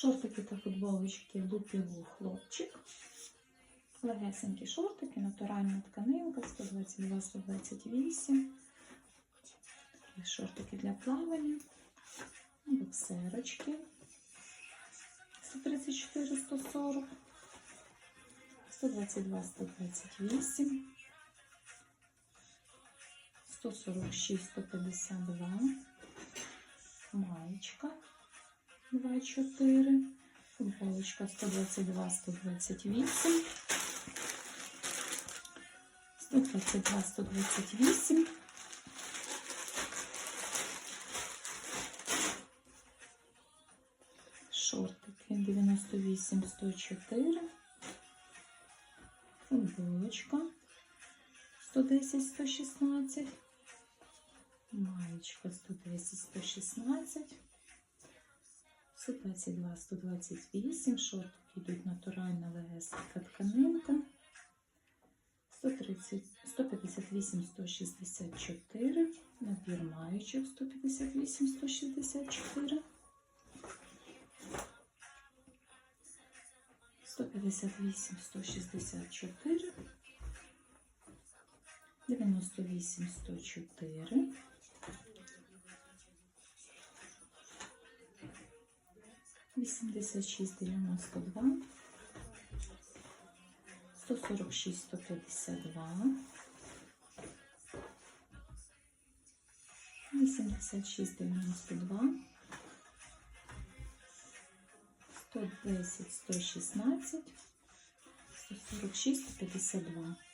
Шортики та футболочки Лупілу хлопчик. Легесенькі шортики, натуральна тканинка 122-128. Такі шортики для плавання. Боксерочки 134-140. 122-128. 146-152. Маєчка 2,4. Футболочка 122, 128. 122, 128. Шортики 98, 104. Футболочка 110, 116. Маєчка 110, 116. 122, 128, шортики йдуть натуральна легесенька тканинка. 130, 158, 164, набір маючок 158, 164. 158, 164, 98, 104. 86, 92, 146, 152, 86, 92, 110, 116, 146, 152.